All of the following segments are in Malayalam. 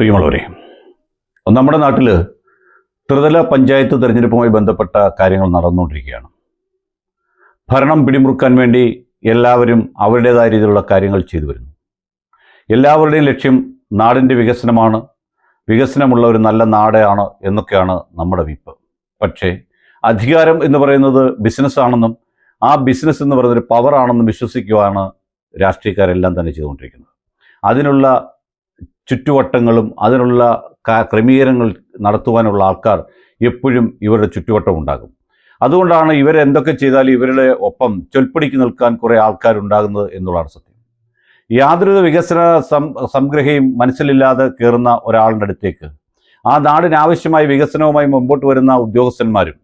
പ്രിയമുള്ളവരെ നമ്മുടെ നാട്ടിൽ ത്രിതല പഞ്ചായത്ത് തിരഞ്ഞെടുപ്പുമായി ബന്ധപ്പെട്ട കാര്യങ്ങൾ നടന്നുകൊണ്ടിരിക്കുകയാണ്. ഭരണം പിടിമുറുക്കാൻ വേണ്ടി എല്ലാവരും അവരുടേതായ രീതിയിലുള്ള കാര്യങ്ങൾ ചെയ്തു വരുന്നു. എല്ലാവരുടെയും ലക്ഷ്യം നാടിന്റെ വികസനമാണ് വികസനമുള്ള ഒരു നല്ല നാടാണ് എന്നൊക്കെയാണ് നമ്മുടെ വിപ്പ്. പക്ഷേ അധികാരം എന്ന് പറയുന്നത് ബിസിനസ്സാണെന്നും ആ ബിസിനസ് എന്ന് പറയുന്നത് ഒരു പവറാണെന്നും വിശ്വസിക്കുവാണ് രാഷ്ട്രീയക്കാരെല്ലാം തന്നെ ചെയ്തുകൊണ്ടിരിക്കുന്നത്. അതിനുള്ള ചുറ്റുവട്ടങ്ങളും അതിനുള്ള ക്രമീകരണങ്ങൾ നടത്തുവാനുള്ള ആൾക്കാർ എപ്പോഴും ഇവരുടെ ചുറ്റുവട്ടം ഉണ്ടാകും. അതുകൊണ്ടാണ് ഇവരെന്തൊക്കെ ചെയ്താലും ഇവരുടെ ഒപ്പം ചൊൽപ്പടിക്ക് നിൽക്കാൻ കുറേ ആൾക്കാരുണ്ടാകുന്നത് എന്നുള്ളതാണ് സത്യം. യാതൊരു വികസന സം സംഗ്രഹയും മനസ്സിലില്ലാതെ കയറുന്ന ഒരാളുടെ അടുത്തേക്ക് ആ നാടിന് ആവശ്യമായ വികസനവുമായി മുമ്പോട്ട് വരുന്ന ഉദ്യോഗസ്ഥന്മാരും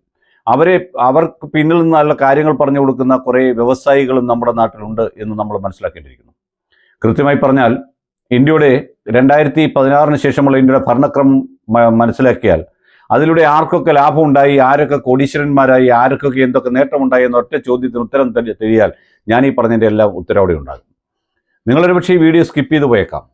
അവരെ അവർക്ക് പിന്നിൽ നിന്ന് നല്ല കാര്യങ്ങൾ പറഞ്ഞു കൊടുക്കുന്ന കുറേ വ്യവസായികളും നമ്മുടെ നാട്ടിലുണ്ട് എന്ന് നമ്മൾ മനസ്സിലാക്കേണ്ടിയിരിക്കുന്നു. കൃത്യമായി പറഞ്ഞാൽ ഇന്ത്യയുടെ രണ്ടായിരത്തി പതിനാറിന് ശേഷമുള്ള ഇന്ത്യയുടെ ഭരണക്രമം മനസ്സിലാക്കിയാൽ അതിലൂടെ ആർക്കൊക്കെ ലാഭം ഉണ്ടായി ആരൊക്കെ കോടീശ്വരന്മാരായി ആർക്കൊക്കെ എന്തൊക്കെ നേട്ടമുണ്ടായി എന്ന ഒറ്റ ചോദ്യത്തിന് ഉത്തരം തെളിയാൽ ഞാൻ ഈ പറഞ്ഞതിന്റെ എല്ലാം ഉത്തരം അവിടെ ഉണ്ടാകും. നിങ്ങളൊരു പക്ഷേ ഈ വീഡിയോ സ്കിപ്പ് ചെയ്ത് പോയേക്കാം.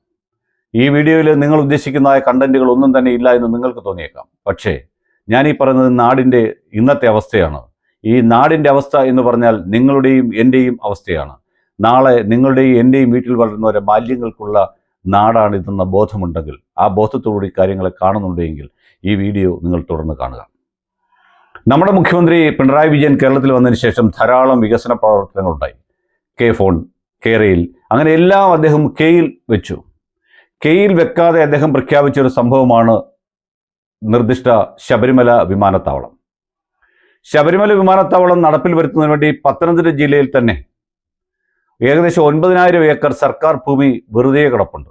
ഈ വീഡിയോയിൽ നിങ്ങൾ ഉദ്ദേശിക്കുന്നതായ കണ്ടന്റുകൾ ഒന്നും തന്നെ ഇല്ല എന്ന് നിങ്ങൾക്ക് തോന്നിയേക്കാം. പക്ഷേ ഞാൻ ഈ പറയുന്നത് നാടിന്റെ ഇന്നത്തെ അവസ്ഥയാണ്. ഈ നാടിന്റെ അവസ്ഥ എന്ന് പറഞ്ഞാൽ നിങ്ങളുടെയും എന്റെയും അവസ്ഥയാണ്. നാളെ നിങ്ങളുടെയും എന്റെയും വീട്ടിൽ വളരുന്നവരെ ബാല്യങ്ങൾക്കുള്ള ഇതെന്ന ബോധമുണ്ടെങ്കിൽ ആ ബോധത്തോടുകൂടി കാര്യങ്ങളെ കാണുന്നുണ്ടെങ്കിൽ ഈ വീഡിയോ നിങ്ങൾ തുടർന്ന് കാണുക. നമ്മുടെ മുഖ്യമന്ത്രി പിണറായി വിജയൻ കേരളത്തിൽ വന്നതിന് ശേഷം ധാരാളം വികസന പ്രവർത്തനങ്ങളുണ്ടായി. കെ ഫോൺ കെ റെയിൽ അങ്ങനെ എല്ലാം അദ്ദേഹം കെയിൽ വെച്ചു. കെയിൽ വെക്കാതെ അദ്ദേഹം പ്രഖ്യാപിച്ച ഒരു സംഭവമാണ് നിർദ്ദിഷ്ട ശബരിമല വിമാനത്താവളം. ശബരിമല വിമാനത്താവളം നടപ്പിൽ വരുത്തുന്നതിന് വേണ്ടി പത്തനംതിട്ട ജില്ലയിൽ തന്നെ ഏകദേശം ഒൻപതിനായിരം ഏക്കർ സർക്കാർ ഭൂമി വെറുതെ കിടപ്പുണ്ട്.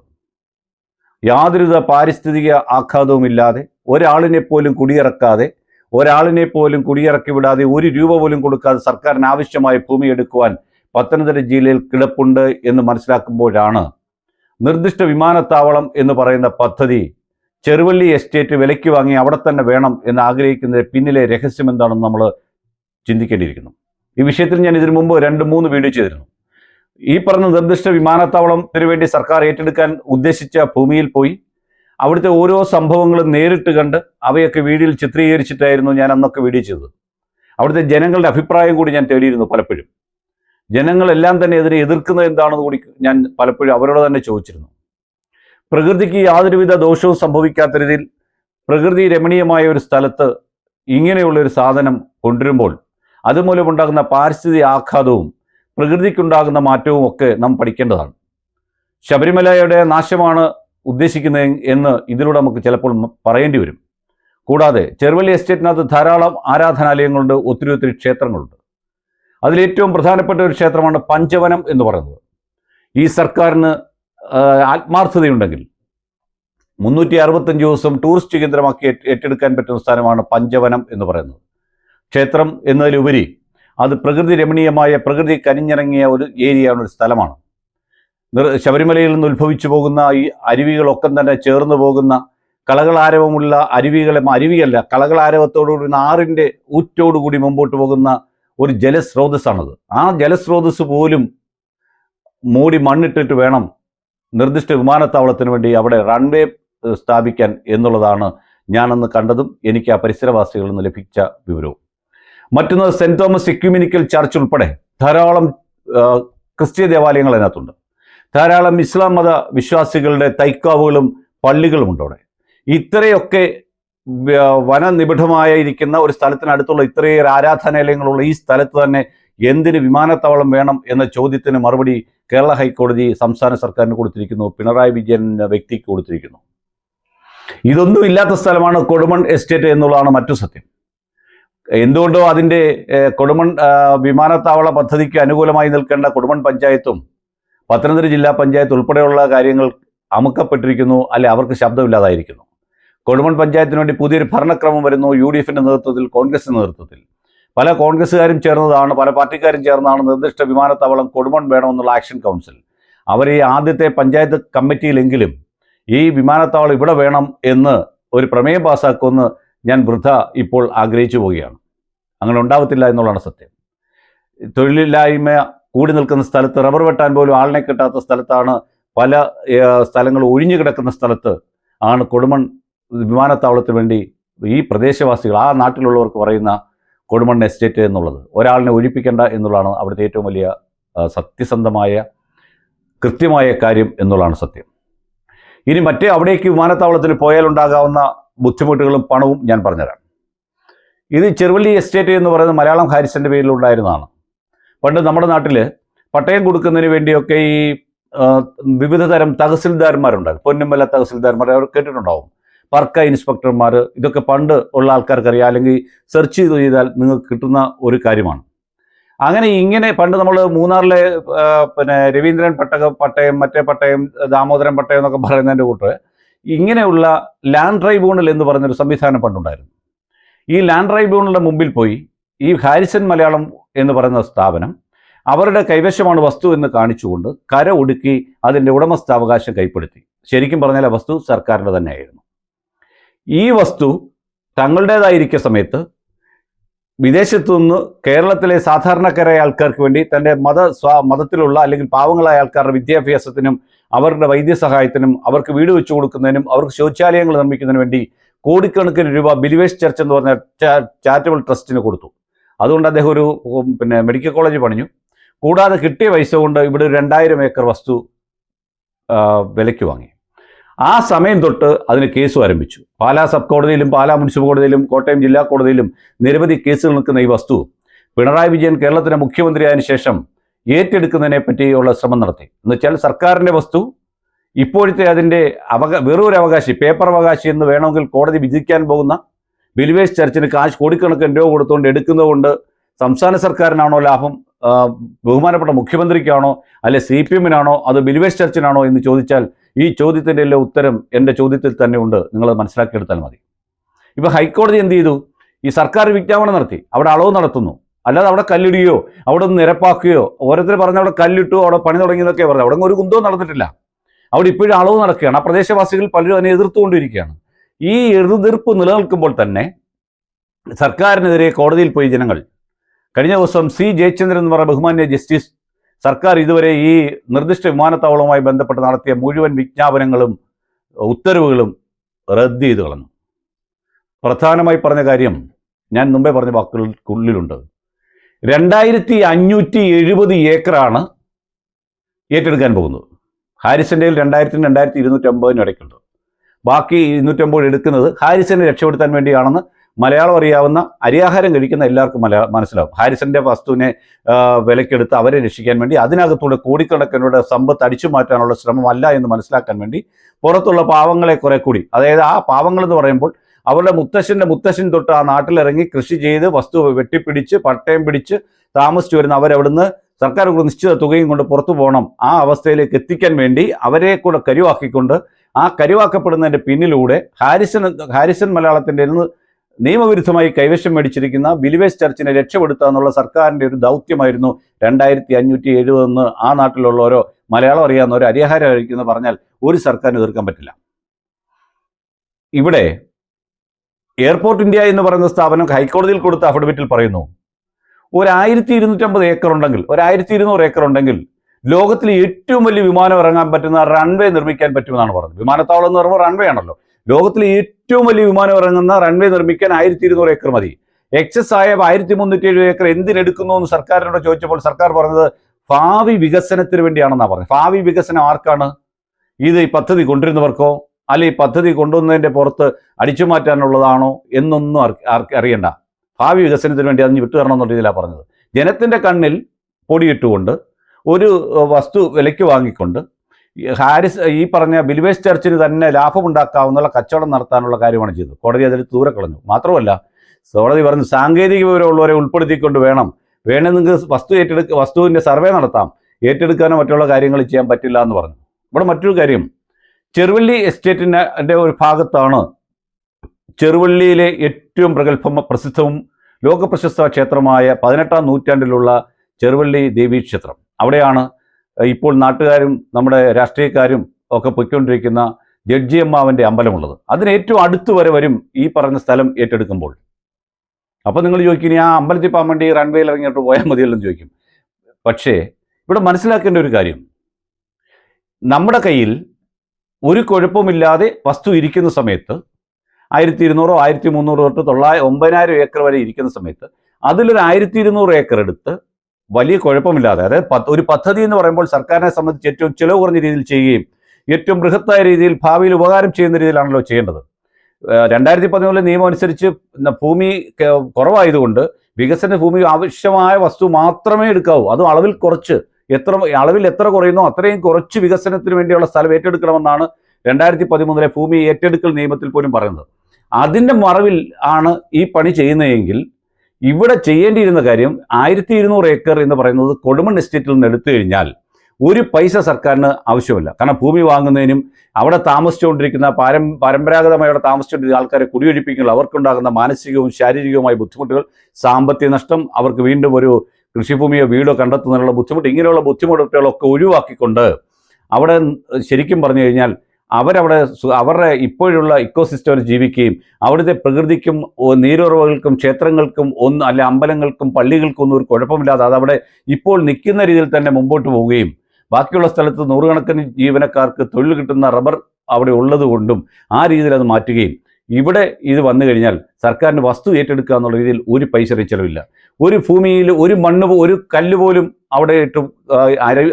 യാതൊരുവിധ പാരിസ്ഥിതിക ആഘാതവുമില്ലാതെ ഒരാളിനെ പോലും കുടിയിറക്കാതെ ഒരാളിനെ പോലും കുടിയിറക്കി വിടാതെ ഒരു രൂപ പോലും കൊടുക്കാതെ സർക്കാരിന് ആവശ്യമായ ഭൂമി എടുക്കുവാൻ പത്തനംതിട്ട ജില്ലയിൽ കിടപ്പുണ്ട് എന്ന് മനസ്സിലാക്കുമ്പോഴാണ് നിർദ്ദിഷ്ട വിമാനത്താവളം എന്ന് പറയുന്ന പദ്ധതി ചെറുവള്ളി എസ്റ്റേറ്റ് വിലയ്ക്ക് വാങ്ങി അവിടെ തന്നെ വേണം എന്ന് ആഗ്രഹിക്കുന്നതിന് പിന്നിലെ രഹസ്യം എന്താണെന്ന് നമ്മൾ ചിന്തിക്കേണ്ടിയിരിക്കുന്നു. ഈ വിഷയത്തിൽ ഞാൻ ഇതിനു മുമ്പ് രണ്ട് മൂന്ന് വീഡിയോ ചെയ്തിരുന്നു. ഈ പറഞ്ഞ നിർദ്ദിഷ്ട വിമാനത്താവളത്തിന് വേണ്ടി സർക്കാർ ഏറ്റെടുക്കാൻ ഉദ്ദേശിച്ച ഭൂമിയിൽ പോയി. അവിടുത്തെ ഓരോ സംഭവങ്ങളും നേരിട്ട് കണ്ട് അവയൊക്കെ വീഡിയോയിൽ ചിത്രീകരിച്ചിട്ടായിരുന്നു ഞാൻ അന്നൊക്കെ വീഡിയോ ചെയ്തത്. അവിടുത്തെ ജനങ്ങളുടെ അഭിപ്രായം കൂടി ഞാൻ തേടിയിരുന്നു പലപ്പോഴും. ജനങ്ങളെല്ലാം തന്നെ ഇതിനെ എതിർക്കുന്നത് എന്താണെന്ന് കൂടി ഞാൻ പലപ്പോഴും അവരോട് തന്നെ ചോദിച്ചിരുന്നു. പ്രകൃതിക്ക് യാതൊരുവിധ ദോഷവും സംഭവിക്കാത്ത രീതിയിൽ പ്രകൃതി രമണീയമായ ഒരു സ്ഥലത്ത് ഇങ്ങനെയുള്ള ഒരു സാധനം കൊണ്ടുവരുമ്പോൾ അതുമൂലം ഉണ്ടാകുന്ന പാരിസ്ഥിതിക ആഘാതവും പ്രകൃതിക്കുണ്ടാകുന്ന മാറ്റവും ഒക്കെ നാം പഠിക്കേണ്ടതാണ്. ശബരിമലയുടെ നാശമാണ് ഉദ്ദേശിക്കുന്നത് എന്ന് ഇതിലൂടെ നമുക്ക് ചിലപ്പോൾ പറയേണ്ടി വരും. കൂടാതെ ചെറുവള്ളി എസ്റ്റേറ്റിനകത്ത് ധാരാളം ആരാധനാലയങ്ങളുണ്ട് ഒത്തിരി ഒത്തിരി ക്ഷേത്രങ്ങളുണ്ട്. അതിലേറ്റവും പ്രധാനപ്പെട്ട ഒരു ക്ഷേത്രമാണ് പഞ്ചവനം എന്ന് പറയുന്നത്. ഈ സർക്കാരിന് ആത്മാർത്ഥതയുണ്ടെങ്കിൽ മുന്നൂറ്റി അറുപത്തഞ്ച് ദിവസം ടൂറിസ്റ്റ് കേന്ദ്രമാക്കി ഏറ്റെടുക്കാൻ പറ്റുന്ന സ്ഥാനമാണ് പഞ്ചവനം എന്ന് പറയുന്നത്. ക്ഷേത്രം എന്നതിലുപരി അത് പ്രകൃതി രമണീയമായ പ്രകൃതി കനിഞ്ഞിറങ്ങിയ ഒരു ഏരിയയാണ് ഒരു സ്ഥലമാണ്. ശബരിമലയിൽ നിന്ന് ഉത്ഭവിച്ചു പോകുന്ന ഈ അരുവികളൊക്കെ തന്നെ ചേർന്ന് പോകുന്ന കളകളാരവമുള്ള അരുവികളെ അരുവിയല്ല കളകളാരവത്തോടുകൂടി ആറിന്റെ ഊറ്റോടുകൂടി മുമ്പോട്ട് പോകുന്ന ഒരു ജലസ്രോതസ്സാണത്. ആ ജലസ്രോതസ് പോലും മൂടി മണ്ണിട്ടിട്ട് വേണം നിർദ്ദിഷ്ട വിമാനത്താവളത്തിന് വേണ്ടി അവിടെ റൺവേ സ്ഥാപിക്കാൻ എന്നുള്ളതാണ് ഞാനന്ന് കണ്ടതും എനിക്ക് ആ പരിസരവാസികളിൽ നിന്ന് ലഭിച്ച വിവരവും. മറ്റൊന്ന് സെന്റ് തോമസ് എക്യുമിനിക്കൽ ചർച്ച് ഉൾപ്പെടെ ധാരാളം ക്രിസ്തീയ ദേവാലയങ്ങൾ അതിനകത്തുണ്ട്. ധാരാളം ഇസ്ലാം മത വിശ്വാസികളുടെ തൈക്കാവുകളും പള്ളികളും ഉണ്ട് അവിടെ. ഇത്രയൊക്കെ വനനിബിഡമായിരിക്കുന്ന ഒരു സ്ഥലത്തിനടുത്തുള്ള ഇത്രയേറെ ആരാധനാലയങ്ങളുള്ള ഈ സ്ഥലത്ത് തന്നെ എന്തിന് വിമാനത്താവളം വേണം എന്ന ചോദ്യത്തിന് മറുപടി കേരള ഹൈക്കോടതി സംസ്ഥാന സർക്കാരിന് കൊടുത്തിരിക്കുന്നു പിണറായി വിജയൻ വ്യക്തിക്ക് കൊടുത്തിരിക്കുന്നു. ഇതൊന്നും ഇല്ലാത്ത സ്ഥലമാണ് കൊടുമൺ എസ്റ്റേറ്റ് എന്നുള്ളതാണ് മറ്റു സത്യം. എന്തുകൊണ്ടോ അതിന്റെ കൊടുമൺ വിമാനത്താവള പദ്ധതിക്ക് അനുകൂലമായി നിൽക്കേണ്ട കൊടുമൺ പഞ്ചായത്തും പത്തനംതിട്ട ജില്ലാ പഞ്ചായത്ത് ഉൾപ്പെടെയുള്ള കാര്യങ്ങൾ അമുക്കപ്പെട്ടിരിക്കുന്നു അല്ലെ അവർക്ക് ശബ്ദമില്ലാതായിരിക്കുന്നു. കൊടുമൺ പഞ്ചായത്തിന് വേണ്ടി പുതിയൊരു ഭരണക്രമം വരുന്നു യു ഡി എഫിന്റെ നേതൃത്വത്തിൽ കോൺഗ്രസിന്റെ നേതൃത്വത്തിൽ. പല കോൺഗ്രസ്സുകാരും ചേർന്നതാണ് പല പാർട്ടിക്കാരും ചേർന്നതാണ് നിർദ്ദിഷ്ട വിമാനത്താവളം കൊടുമൺ വേണമെന്നുള്ള ആക്ഷൻ കൗൺസിൽ. അവർ ഈ ആദ്യത്തെ പഞ്ചായത്ത് കമ്മിറ്റിയിലെങ്കിലും ഈ വിമാനത്താവളം ഇവിടെ വേണം എന്ന് ഒരു പ്രമേയം പാസ്സാക്കുമെന്ന് ഞാൻ വൃദ്ധ ഇപ്പോൾ ആഗ്രഹിച്ചു പോവുകയാണ്. അങ്ങനെ ഉണ്ടാവത്തില്ല എന്നുള്ളതാണ് സത്യം. തൊഴിലില്ലായ്മ കൂടി നിൽക്കുന്ന സ്ഥലത്ത് റബ്ബർ വെട്ടാൻ പോലും ആളിനെ കിട്ടാത്ത സ്ഥലത്താണ് പല സ്ഥലങ്ങൾ ഒഴിഞ്ഞു കിടക്കുന്ന സ്ഥലത്ത് ആണ് കൊടുമൺ വിമാനത്താവളത്തിന് വേണ്ടി ഈ പ്രദേശവാസികൾ ആ നാട്ടിലുള്ളവർക്ക് പറയുന്ന കൊടുമൺ എസ്റ്റേറ്റ് എന്നുള്ളത്. ഒരാളിനെ ഒഴിപ്പിക്കേണ്ട എന്നുള്ളതാണ് അവിടുത്തെ ഏറ്റവും വലിയ സത്യസന്ധമായ കൃത്യമായ കാര്യം എന്നുള്ളതാണ് സത്യം. ഇനി മറ്റേ അവിടേക്ക് വിമാനത്താവളത്തിന് പോയാലുണ്ടാകാവുന്ന ബുദ്ധിമുട്ടുകളും പണവും ഞാൻ പറഞ്ഞുതരാം. ഇത് ചെറുവള്ളി എസ്റ്റേറ്റ് എന്ന് പറയുന്നത് മലയാളം ഹാരിസിന്റെ പേരിലുണ്ടായിരുന്നതാണ് പണ്ട് നമ്മുടെ നാട്ടിൽ പട്ടയം കൊടുക്കുന്നതിന് വേണ്ടിയൊക്കെ ഈ വിവിധ തരം തഹസിൽദാർമാരുണ്ടായിരുന്നു. പൊന്നുമല തഹസിൽദാർമാർ അവർ കേട്ടിട്ടുണ്ടാവും. പർക്ക ഇൻസ്പെക്ടർമാർ ഇതൊക്കെ പണ്ട് ഉള്ള ആൾക്കാർക്കറിയാം. അല്ലെങ്കിൽ സെർച്ച് ചെയ്ത് ചെയ്താൽ നിങ്ങൾക്ക് കിട്ടുന്ന ഒരു കാര്യമാണ്. അങ്ങനെ ഇങ്ങനെ പണ്ട് നമ്മൾ മൂന്നാറിലെ പിന്നെ രവീന്ദ്രൻ പട്ടക പട്ടയം മറ്റേ പട്ടയം ദാമോദരൻ പട്ടയം എന്നൊക്കെ പറയുന്നതിന്റെ കൂട്ട് ഇങ്ങനെയുള്ള ലാൻഡ് ട്രൈബ്യൂണൽ എന്ന് പറഞ്ഞൊരു സംവിധാനം പണ്ടുണ്ടായിരുന്നു. ഈ ലാൻഡ് ട്രൈബ്യൂണലിന്റെ മുമ്പിൽ പോയി ഈ ഹാരിസൺ മലയാളം എന്ന് പറയുന്ന സ്ഥാപനം അവരുടെ കൈവശമാണ് വസ്തു എന്ന് കാണിച്ചുകൊണ്ട് കര ഒടുക്കി അതിന്റെ ഉടമസ്ഥാവകാശം കൈപ്പെടുത്തി. ശരിക്കും പറഞ്ഞാൽ ആ വസ്തു സർക്കാരിന്റെ തന്നെയായിരുന്നു. ഈ വസ്തു തങ്ങളുടേതായിരിക്കുന്ന സമയത്ത് വിദേശത്തു നിന്ന് കേരളത്തിലെ സാധാരണക്കാരായ ആൾക്കാർക്ക് വേണ്ടി തന്റെ മത സ്വാ മതത്തിലുള്ള അല്ലെങ്കിൽ പാവങ്ങളായ ആൾക്കാരുടെ വിദ്യാഭ്യാസത്തിനും അവരുടെ വൈദ്യസഹായത്തിനും അവർക്ക് വീട് വെച്ചു കൊടുക്കുന്നതിനും അവർക്ക് ശൗചാലയങ്ങൾ നിർമ്മിക്കുന്നതിന് വേണ്ടി കോടിക്കണക്കിന് രൂപ ബിലിവേഷ് ചർച്ച് എന്ന് പറഞ്ഞ ചാരിറ്റബിൾ ട്രസ്റ്റിന് കൊടുത്തു. അതുകൊണ്ട് അദ്ദേഹം ഒരു പിന്നെ മെഡിക്കൽ കോളേജ് പണിഞ്ഞു. കൂടാതെ കിട്ടിയ പൈസ കൊണ്ട് ഇവിടെ ഒരു രണ്ടായിരം ഏക്കർ വസ്തു വിലയ്ക്ക് വാങ്ങി. ആ സമയം തൊട്ട് അതിന് കേസ് ആരംഭിച്ചു. പാലാ സബ് കോടതിയിലും പാലാ മുനിസിപ്പൽ കോടതിയിലും കോട്ടയം ജില്ലാ കോടതിയിലും നിരവധി കേസുകൾ നിൽക്കുന്ന ഈ വസ്തു. പിണറായി വിജയൻ കേരളത്തിലെ മുഖ്യമന്ത്രിയായതിനു ശേഷം ഏറ്റെടുക്കുന്നതിനെ പറ്റിയുള്ള ശ്രമം നടത്തി. എന്ന് വെച്ചാൽ സർക്കാരിന്റെ വസ്തു ഇപ്പോഴത്തെ അതിന്റെ അവകാ വെറൊരു അവകാശി പേപ്പർ അവകാശി എന്ന് വേണമെങ്കിൽ കോടതി വിധിക്കാൻ പോകുന്ന ബിൽവേസ് ചർച്ചിന് കാശ് കോടിക്കണക്കിന് രൂപ കൊടുത്തുകൊണ്ട് എടുക്കുന്നതുകൊണ്ട് സംസ്ഥാന സർക്കാരിനാണോ ലാഭം ബഹുമാനപ്പെട്ട മുഖ്യമന്ത്രിക്കാണോ അല്ലെ സി പി എമ്മിനാണോ അത് ബിൽവേസ് ചർച്ചിനാണോ എന്ന് ചോദിച്ചാൽ ഈ ചോദ്യത്തിന്റെ എല്ലാം ഉത്തരം എന്റെ ചോദ്യത്തിൽ തന്നെ ഉണ്ട്. നിങ്ങൾ മനസ്സിലാക്കിയെടുത്താൽ മതി. ഇപ്പോൾ ഹൈക്കോടതി എന്ത് ചെയ്തു? ഈ സർക്കാർ വിജ്ഞാപനം നടത്തി. അവിടെ അളവ് നടത്തുന്നു. അല്ലാതെ അവിടെ കല്ലിടുകയോ അവിടെ ഒന്ന് നിരപ്പാക്കുകയോ ഓരോരുത്തർ പറഞ്ഞ അവിടെ കല്ലിട്ടു അവിടെ പണി തുടങ്ങിയതൊക്കെ പറഞ്ഞു. അവിടെ ഒരു കുന്തവും നടന്നിട്ടില്ല. അവിടെ ഇപ്പോഴും അളവ് നടക്കുകയാണ്. ആ പ്രദേശവാസികൾ പലരും അതിനെ എതിർത്തുകൊണ്ടിരിക്കുകയാണ്. ഈ എതിർപ്പ് നിലനിൽക്കുമ്പോൾ തന്നെ സർക്കാരിനെതിരെ കോടതിയിൽ പോയി ജനങ്ങൾ കഴിഞ്ഞ ദിവസം സി ജയചന്ദ്രൻ എന്ന് പറഞ്ഞ ബഹുമാന്യ ജസ്റ്റിസ് സർക്കാർ ഇതുവരെ ഈ നിർദ്ദിഷ്ട വിമാനത്താവളവുമായി ബന്ധപ്പെട്ട് നടത്തിയ മുഴുവൻ വിജ്ഞാപനങ്ങളും ഉത്തരവുകളും റദ്ദ് ചെയ്ത് കളഞ്ഞു. പ്രധാനമായി പറഞ്ഞ കാര്യം ഞാൻ മുമ്പേ പറഞ്ഞ വാക്കുകൾക്കുള്ളിലുണ്ട്. രണ്ടായിരത്തി അഞ്ഞൂറ്റി എഴുപത് ഏക്കറാണ് ഏറ്റെടുക്കാൻ പോകുന്നത്. ഹാരിസന്റെയിൽ രണ്ടായിരത്തിനും രണ്ടായിരത്തി ഇരുന്നൂറ്റമ്പതിനും ഇടയ്ക്കുണ്ട്. ബാക്കി ഇരുന്നൂറ്റമ്പത് എടുക്കുന്നത് ഹാരിസനെ രക്ഷപ്പെടുത്താൻ വേണ്ടിയാണെന്ന് മലയാളം അറിയാവുന്ന അരിയാഹാരം കഴിക്കുന്ന എല്ലാവർക്കും മലയാളം മനസ്സിലാവും. ഹാരിസന്റെ വസ്തുവിനെ വിലക്കെടുത്ത് അവരെ രക്ഷിക്കാൻ വേണ്ടി അതിനകത്തൂടെ കോടിക്കണക്കിനുള്ള സമ്പത്ത് അടിച്ചു മാറ്റാനുള്ള ശ്രമമല്ല എന്ന് മനസ്സിലാക്കാൻ വേണ്ടി പുറത്തുള്ള പാവങ്ങളെ കുറെ കൂടി. അതായത് ആ പാവങ്ങൾ എന്ന് പറയുമ്പോൾ അവരുടെ മുത്തശ്ശന്റെ മുത്തശ്ശൻ തൊട്ട് ആ നാട്ടിലിറങ്ങി കൃഷി ചെയ്ത് വസ്തു വെട്ടിപ്പിടിച്ച് പട്ടയം പിടിച്ച് താമസിച്ചു വരുന്ന അവരവിടുന്ന് സർക്കാർ ഒരു നിശ്ചിത തുകയും കൊണ്ട് പുറത്തു പോകണം. ആ അവസ്ഥയിലേക്ക് എത്തിക്കാൻ വേണ്ടി അവരെ കൂടെ കരുവാക്കിക്കൊണ്ട് ആ കരുവാക്കപ്പെടുന്നതിന്റെ പിന്നിലൂടെ ഹാരിസൺ ഹാരിസൺ മലയാളത്തിന്റെ നിയമവിരുദ്ധമായി കൈവശം മേടിച്ചിരിക്കുന്ന ബിലിവേസ് ചർച്ചിനെ രക്ഷപ്പെടുത്തുക എന്നുള്ള സർക്കാരിന്റെ ഒരു ദൗത്യമായിരുന്നു രണ്ടായിരത്തി അഞ്ഞൂറ്റി എഴുപതെന്ന് ആ നാട്ടിലുള്ളവരോ മലയാളം അറിയാവുന്നവരോ അരിഹാരം കഴിക്കുന്ന പറഞ്ഞാൽ ഒരു സർക്കാരിന് എതിർക്കാൻ പറ്റില്ല. ഇവിടെ എയർപോർട്ട് ഇന്ത്യ എന്ന് പറയുന്ന സ്ഥാപനം ഹൈക്കോടതിയിൽ കൊടുത്ത അഫിഡവിറ്റിൽ പറയുന്നു ഒരു ആയിരത്തി ഇരുന്നൂറ്റമ്പത് ഏക്കർ ഉണ്ടെങ്കിൽ ഒരു ആയിരത്തി ഇരുന്നൂറ് ഏക്കർ ഉണ്ടെങ്കിൽ ലോകത്തിലെ ഏറ്റവും വലിയ വിമാനം ഇറങ്ങാൻ പറ്റുന്ന റൺവേ നിർമ്മിക്കാൻ പറ്റുമെന്നാണ് പറഞ്ഞത്. വിമാനത്താവളം എന്ന് പറയുമ്പോൾ റൺവേ ആണല്ലോ. ലോകത്തിലെ ഏറ്റവും വലിയ വിമാനം ഇറങ്ങുന്ന റൺവേ നിർമ്മിക്കാൻ ആയിരത്തി ഇരുന്നൂറ് ഏക്കർ മതി. എക്സസ് ആയ ആയിരത്തി മുന്നൂറ്റി എഴുപത് ഏക്കർ എന്തിനെടുക്കുന്നു എന്ന് സർക്കാരിനോട് ചോദിച്ചപ്പോൾ സർക്കാർ പറഞ്ഞത് ഭാവി വികസനത്തിന് വേണ്ടിയാണെന്നാണ് പറഞ്ഞത്. ഭാവി വികസനം ആർക്കാണ്? ഇത് ഈ പദ്ധതി കൊണ്ടുവരുന്നവർക്കോ? അല്ലെ ഈ പദ്ധതി കൊണ്ടുവന്നതിന്റെ പുറത്ത് അടിച്ചു മാറ്റാനുള്ളതാണോ എന്നൊന്നും അറിയണ്ട. ഭാവി വികസനത്തിന് വേണ്ടി അതിന് വിട്ടുതരണം എന്നുള്ള രീതിയിലാണ് പറഞ്ഞത്. ജനത്തിന്റെ കണ്ണിൽ പൊടിയിട്ടുകൊണ്ട് ഒരു വസ്തു വിലയ്ക്ക് വാങ്ങിക്കൊണ്ട് ഹാരിസ് ഈ പറഞ്ഞ ബിൽവേസ് ചർച്ചിന് തന്നെ ലാഭമുണ്ടാക്കാവുന്ന കച്ചവടം നടത്താനുള്ള കാര്യമാണ് ചെയ്തത്. കോടതി അതിൽ ദൂരെ കളഞ്ഞു. മാത്രമല്ല കോടതി പറഞ്ഞു സാങ്കേതിക വിവരമുള്ളവരെ ഉൾപ്പെടുത്തിക്കൊണ്ട് വേണം. വേണേ നിങ്ങൾക്ക് വസ്തു ഏറ്റെടുക്ക വസ്തുവിന്റെ സർവേ നടത്താം. ഏറ്റെടുക്കാനോ മറ്റുള്ള കാര്യങ്ങൾ ചെയ്യാൻ പറ്റില്ല എന്ന് പറഞ്ഞു. ഇവിടെ മറ്റൊരു കാര്യം. ചെറുവള്ളി എസ്റ്റേറ്റിന്റെ ഒരു ഭാഗത്താണ് ചെറുവള്ളിയിലെ ഏറ്റവും പ്രഗത്ഭ പ്രസിദ്ധവും ലോകപ്രശസ്ത ക്ഷേത്രമായ പതിനെട്ടാം നൂറ്റാണ്ടിലുള്ള ചെറുവള്ളി ദേവീക്ഷേത്രം. അവിടെയാണ് ഇപ്പോൾ നാട്ടുകാരും നമ്മുടെ രാഷ്ട്രീയക്കാരും ഒക്കെ പൊയ്ക്കൊണ്ടിരിക്കുന്ന ജഡ്ജി അമ്മാവന്റെ അമ്പലമുള്ളത്. അതിന് ഏറ്റവും അടുത്ത് വരെ വരും ഈ പറഞ്ഞ സ്ഥലം ഏറ്റെടുക്കുമ്പോൾ. അപ്പോൾ നിങ്ങൾ ചോദിക്കും ആ അമ്പലത്തിൽ പോകാൻ വേണ്ടി റൺവേയിൽ ഇറങ്ങിയിട്ട് പോയാൽ മതിയല്ലോ എന്ന് ചോദിക്കും. പക്ഷേ ഇവിടെ മനസ്സിലാക്കേണ്ട ഒരു കാര്യം. നമ്മുടെ കയ്യിൽ ഒരു കുഴപ്പമില്ലാതെ വസ്തു ഇരിക്കുന്ന സമയത്ത് ആയിരത്തി ഇരുന്നൂറോ ആയിരത്തി മുന്നൂറോ തൊട്ട് തൊള്ളായിരം ഒമ്പതിനായിരം ഏക്കർ വരെ ഇരിക്കുന്ന സമയത്ത് അതിലൊരു ആയിരത്തി ഇരുന്നൂറ് ഏക്കർ എടുത്ത് വലിയ കുഴപ്പമില്ലാതെ അതായത് ഒരു പദ്ധതി എന്ന് പറയുമ്പോൾ സർക്കാരിനെ സംബന്ധിച്ച് ഏറ്റവും ചിലവ് കുറഞ്ഞ രീതിയിൽ ചെയ്യുകയും ഏറ്റവും ബൃഹത്തായ രീതിയിൽ ഭാവിയിൽ ഉപകാരം ചെയ്യുന്ന രീതിയിലാണല്ലോ ചെയ്യേണ്ടത്. രണ്ടായിരത്തി പതിമൂന്നിലെ നിയമം അനുസരിച്ച് ഭൂമി കുറവായതുകൊണ്ട് വികസന ഭൂമി ആവശ്യമായ വസ്തു മാത്രമേ എടുക്കാവൂ. അതും അളവിൽ കുറച്ച്. എത്ര അളവിൽ എത്ര കുറയുന്നോ അത്രയും കുറച്ച് വികസനത്തിന് വേണ്ടിയുള്ള സ്ഥലം ഏറ്റെടുക്കണമെന്നാണ് രണ്ടായിരത്തി പതിമൂന്നിലെ ഭൂമി ഏറ്റെടുക്കൽ നിയമത്തിൽ പോലും പറയുന്നത്. അതിന്റെ മറവിൽ ആണ് ഈ പണി ചെയ്യുന്നതെങ്കിൽ ഇവിടെ ചെയ്യേണ്ടിയിരുന്ന കാര്യം ആയിരത്തി ഇരുന്നൂറ് ഏക്കർ എന്ന് പറയുന്നത് കൊടുമൺ എസ്റ്റേറ്റിൽ നിന്ന് എടുത്തു കഴിഞ്ഞാൽ ഒരു പൈസ സർക്കാരിന് ആവശ്യമില്ല. കാരണം ഭൂമി വാങ്ങുന്നതിനും അവിടെ താമസിച്ചുകൊണ്ടിരിക്കുന്ന പാരം പരമ്പരാഗതമായി അവിടെ താമസിച്ചുകൊണ്ടിരിക്കുന്ന ആൾക്കാരെ കുടിയൊഴിപ്പിക്കുമ്പോൾ അവർക്കുണ്ടാകുന്ന മാനസികവും ശാരീരികവുമായ ബുദ്ധിമുട്ടുകൾ സാമ്പത്തിക നഷ്ടം അവർക്ക് വീണ്ടും ഒരു കൃഷിഭൂമിയോ വീടോ കണ്ടെത്തുന്നതിനുള്ള ബുദ്ധിമുട്ട് ഇങ്ങനെയുള്ള ബുദ്ധിമുട്ടുകളൊക്കെ ഒഴിവാക്കിക്കൊണ്ട് അവിടെ ശരിക്കും പറഞ്ഞു കഴിഞ്ഞാൽ അവരവിടെ അവരുടെ ഇപ്പോഴുള്ള ഇക്കോസിസ്റ്റമിൽ ജീവിക്കുകയും അവിടുത്തെ പ്രകൃതിക്കും നീരുറവുകൾക്കും ക്ഷേത്രങ്ങൾക്കും ഒന്ന് അല്ലെ അമ്പലങ്ങൾക്കും പള്ളികൾക്കും ഒന്നും ഒരു കുഴപ്പമില്ലാതെ അതവിടെ ഇപ്പോൾ നിൽക്കുന്ന രീതിയിൽ തന്നെ മുമ്പോട്ട് പോവുകയും ബാക്കിയുള്ള സ്ഥലത്ത് നൂറുകണക്കിന് ജീവനക്കാർക്ക് തൊഴിൽ കിട്ടുന്ന റബ്ബർ അവിടെ ഉള്ളതുകൊണ്ടും ആ രീതിയിൽ അത് മാറ്റുകയും ഇവിടെ ഇത് വന്നു കഴിഞ്ഞാൽ സർക്കാരിന് വസ്തു ഏറ്റെടുക്കുക എന്നുള്ള രീതിയിൽ ഒരു പൈസ ചെലവില്ല ഒരു ഭൂമിയിൽ ഒരു മണ്ണ് ഒരു കല്ല് പോലും അവിടെ ഇട്ട്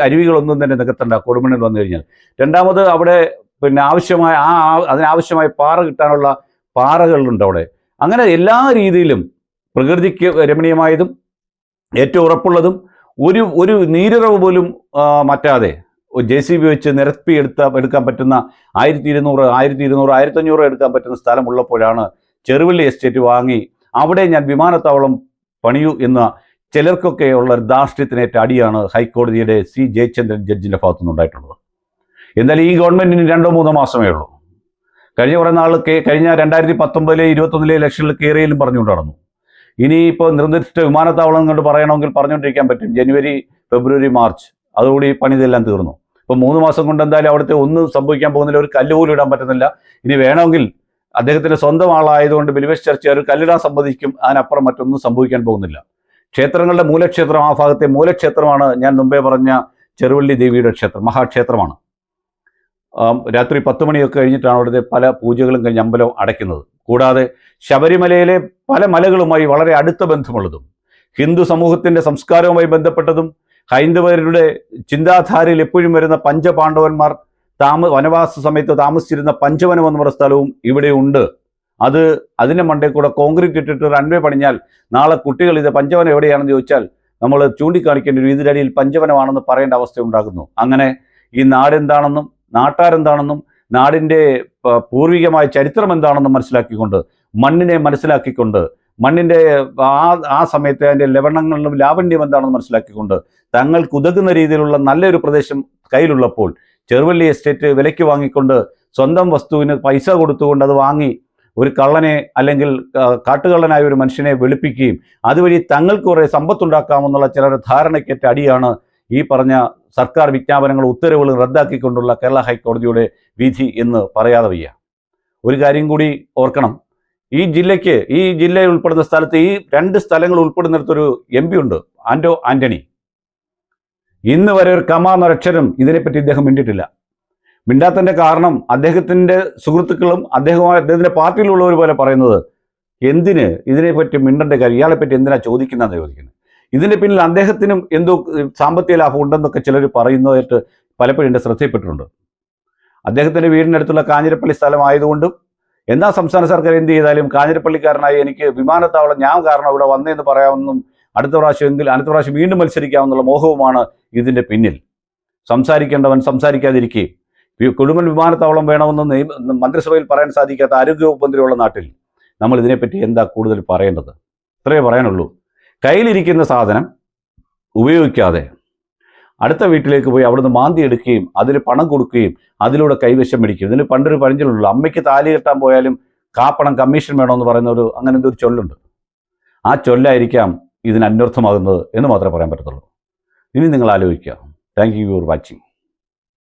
അരുവികളൊന്നും തന്നെ നികത്തണ്ട കൊടുമണ്ണിൽ വന്നു കഴിഞ്ഞാൽ. രണ്ടാമത് അവിടെ പിന്നെ ആവശ്യമായ ആ അതിനാവശ്യമായ പാറ കിട്ടാനുള്ള പാറകളുണ്ട് അവിടെ. അങ്ങനെ എല്ലാ രീതിയിലും പ്രകൃതിക്ക് രമണീയമായതും ഏറ്റവും ഉറപ്പുള്ളതും ഒരു ഒരു നീരുറവ് പോലും മാറ്റാതെ ജെ സി ബി വെച്ച് നിരപ്പി എടുത്ത എടുക്കാൻ പറ്റുന്ന ആയിരത്തി ഇരുന്നൂറ് ആയിരത്തി ഇരുന്നൂറ് ആയിരത്തി അഞ്ഞൂറ് എടുക്കാൻ പറ്റുന്ന സ്ഥലമുള്ളപ്പോഴാണ് ചെറുവള്ളി എസ്റ്റേറ്റ് വാങ്ങി അവിടെ ഞാൻ വിമാനത്താവളം പണിയൂ എന്ന ചിലർക്കൊക്കെ ഉള്ള ദാർഷ്ട്യത്തിനേറ്റ അടിയാണ് ഹൈക്കോടതിയുടെ സി ജയചന്ദ്രൻ ജഡ്ജിന്റെ ഭാഗത്തു നിന്നുണ്ടായിട്ടുള്ളത് എന്നാൽ ഈ ഗവൺമെന്റിന് രണ്ടോ മൂന്നോ മാസമേ ഉള്ളൂ. കഴിഞ്ഞ കുറേ നാൾ കഴിഞ്ഞ രണ്ടായിരത്തി പത്തൊമ്പതിലെ ഇരുപത്തൊന്നിലെ ഇലക്ഷനിൽ കയറിയിലും പറഞ്ഞുകൊണ്ട് നടന്നു. ഇനിയിപ്പോൾ നിർദ്ദിഷ്ട വിമാനത്താവളം കൊണ്ട് പറയണമെങ്കിൽ പറഞ്ഞുകൊണ്ടിരിക്കാൻ പറ്റും. ജനുവരി ഫെബ്രുവരി മാർച്ച്. അതുകൂടി പണി ഇതെല്ലാം തീർന്നു. ഇപ്പം മൂന്ന് മാസം കൊണ്ട് എന്തായാലും അവിടുത്തെ ഒന്നും സംഭവിക്കാൻ പോകുന്നില്ല. ഒരു കല്ല് പോലും ഇടാൻ പറ്റുന്നില്ല. ഇനി വേണമെങ്കിൽ അദ്ദേഹത്തിന്റെ സ്വന്തം ആളായതുകൊണ്ട് ബിലിവേഷ് ചർച്ച ഒരു കല്ലിടാൻ സമ്മതിക്കും. അതിനപ്പുറം മറ്റൊന്നും സംഭവിക്കാൻ പോകുന്നില്ല. ക്ഷേത്രങ്ങളുടെ മൂലക്ഷേത്രം ആ ഭാഗത്തെ മൂലക്ഷേത്രമാണ് ഞാൻ മുമ്പേ പറഞ്ഞ ചെറുവള്ളി ദേവിയുടെ ക്ഷേത്രം. മഹാക്ഷേത്രമാണ്. രാത്രി പത്ത് മണിയൊക്കെ കഴിഞ്ഞിട്ടാണ് അവിടുത്തെ പല പൂജകളും കഴിഞ്ഞ് അമ്പലം അടയ്ക്കുന്നത്. കൂടാതെ ശബരിമലയിലെ പല മലകളുമായി വളരെ അടുത്ത ബന്ധമുള്ളതും ഹിന്ദു സമൂഹത്തിന്റെ സംസ്കാരവുമായി ബന്ധപ്പെട്ടതും ഹൈന്ദവരുടെ ചിന്താധാരയിൽ എപ്പോഴും വരുന്ന പഞ്ചപാണ്ഡവന്മാർ താമ വനവാസ സമയത്ത് താമസിച്ചിരുന്ന പഞ്ചവനം എന്ന പറഞ്ഞ സ്ഥലവും ഇവിടെ ഉണ്ട്. അത് അതിന്റെ മണ്ടേ കൂടെ കോൺക്രീറ്റ് ഇട്ടിട്ട് റൺവേ പണിഞ്ഞാൽ നാളെ കുട്ടികൾ ഇത് പഞ്ചവനം എവിടെയാണെന്ന് ചോദിച്ചാൽ നമ്മൾ ചൂണ്ടിക്കാണിക്കേണ്ട ഒരു ഇതിലടിയിൽ പഞ്ചവനമാണെന്ന് പറയേണ്ട അവസ്ഥ ഉണ്ടാകുന്നു. അങ്ങനെ ഈ നാടെന്താണെന്നും നാട്ടാരെന്താണെന്നും നാടിന്റെ പൂർവികമായ ചരിത്രം എന്താണെന്നും മനസ്സിലാക്കിക്കൊണ്ട് മണ്ണിനെ മനസ്സിലാക്കിക്കൊണ്ട് മണ്ണിന്റെ ആ ആ സമയത്തെ അതിന്റെ ലവണങ്ങളിലും ലാവണ്യം എന്താണെന്ന് മനസ്സിലാക്കിക്കൊണ്ട് തങ്ങൾക്ക് ഉതകുന്ന രീതിയിലുള്ള നല്ലൊരു പ്രദേശം കയ്യിലുള്ളപ്പോൾ ചെറുവള്ളി എസ്റ്റേറ്റ് വിലയ്ക്ക് വാങ്ങിക്കൊണ്ട് സ്വന്തം വസ്തുവിന് പൈസ കൊടുത്തുകൊണ്ട് അത് വാങ്ങി ഒരു കള്ളനെ അല്ലെങ്കിൽ കാട്ടുകള്ളനായ ഒരു മനുഷ്യനെ വെളുപ്പിക്കുകയും അതുവഴി തങ്ങൾക്ക് കുറേ സമ്പത്തുണ്ടാക്കാമെന്നുള്ള ചിലരുടെ ധാരണയ്ക്കേറ്റ അടിയാണ് ഈ പറഞ്ഞ സർക്കാർ വിജ്ഞാപനങ്ങൾ ഉത്തരവുകൾ റദ്ദാക്കിക്കൊണ്ടുള്ള കേരള ഹൈക്കോടതിയുടെ വിധി എന്ന് പറയാതെ വയ്യ. ഒരു കാര്യം കൂടി ഓർക്കണം. ഈ ജില്ലയ്ക്ക് ഈ ജില്ലയിൽ ഉൾപ്പെടുന്ന സ്ഥലത്ത് ഈ രണ്ട് സ്ഥലങ്ങൾ ഉൾപ്പെടുന്നിടത്തൊരു എം പി ഉണ്ട് ആന്റോ ആന്റണി. ഇന്ന് വരെ ഒരു കമ എന്നൊരക്ഷരം ഇതിനെപ്പറ്റി ഇദ്ദേഹം മിണ്ടിട്ടില്ല മിണ്ടാത്തതിന്റെ കാരണം അദ്ദേഹത്തിന്റെ സുഹൃത്തുക്കളും അദ്ദേഹവുമായി അദ്ദേഹത്തിന്റെ പാർട്ടിയിലുള്ളവർ പോലെ പറയുന്നത് എന്തിന് ഇതിനെപ്പറ്റി മിണ്ടേണ്ട കാര്യം ഇയാളെപ്പറ്റി എന്തിനാ ചോദിക്കുന്നതെന്ന് ചോദിക്കുന്നത്? ഇതിന്റെ പിന്നിൽ അദ്ദേഹത്തിനും എന്തോ സാമ്പത്തിക ലാഭം ഉണ്ടെന്നൊക്കെ ചിലർ പറയുന്നതായിട്ട് പലപ്പോഴും എന്റെ ശ്രദ്ധയിൽപ്പെട്ടിട്ടുണ്ട്. അദ്ദേഹത്തിന്റെ വീടിനടുത്തുള്ള കാഞ്ഞിരപ്പള്ളി സ്ഥലമായതുകൊണ്ടും എന്താ സംസ്ഥാന സർക്കാർ എന്ത് ചെയ്താലും കാഞ്ഞിരപ്പള്ളിക്കാരനായി എനിക്ക് വിമാനത്താവളം ഞാൻ കാരണം ഇവിടെ വന്നതെന്ന് പറയാമെന്നും അടുത്ത പ്രാവശ്യം എങ്കിൽ അടുത്ത പ്രാവശ്യം വീണ്ടും മത്സരിക്കാമെന്നുള്ള മോഹവുമാണ് ഇതിന്റെ പിന്നിൽ. സംസാരിക്കേണ്ടവൻ സംസാരിക്കാതിരിക്കുകയും കുടുംബൻ വിമാനത്താവളം വേണമെന്ന് മന്ത്രിസഭയിൽ പറയാൻ സാധിക്കാത്ത ആരോഗ്യവകുപ്പ് മന്ത്രിയുള്ള നാട്ടിൽ നമ്മൾ ഇതിനെപ്പറ്റി എന്താ കൂടുതൽ പറയേണ്ടത്? ഇത്രയേ പറയാനുള്ളൂ. കയ്യിലിരിക്കുന്ന സാധനം ഉപയോഗിക്കാതെ അടുത്ത വീട്ടിലേക്ക് പോയി അവിടുന്ന് മാന്തി എടുക്കുകയും അതിന് പണം കൊടുക്കുകയും അതിലൂടെ കൈവശം മേടിക്കും ഇതിന് പണ്ടൊരു പഴഞ്ചൊല്ലുള്ളൂ അമ്മയ്ക്ക് താലി കെട്ടാൻ പോയാലും കാപ്പണം കമ്മീഷൻ വേണമെന്ന് പറയുന്ന ഒരു അങ്ങനെ എന്തോ ഒരു ചൊല്ലുണ്ട്. ആ ചൊല്ലായിരിക്കാം ഇതിന് അന്വർത്ഥമാകുന്നത് എന്ന് മാത്രമേ പറയാൻ പറ്റത്തുള്ളൂ. ഇനി നിങ്ങൾ ആലോചിക്കുക. Thank you for watching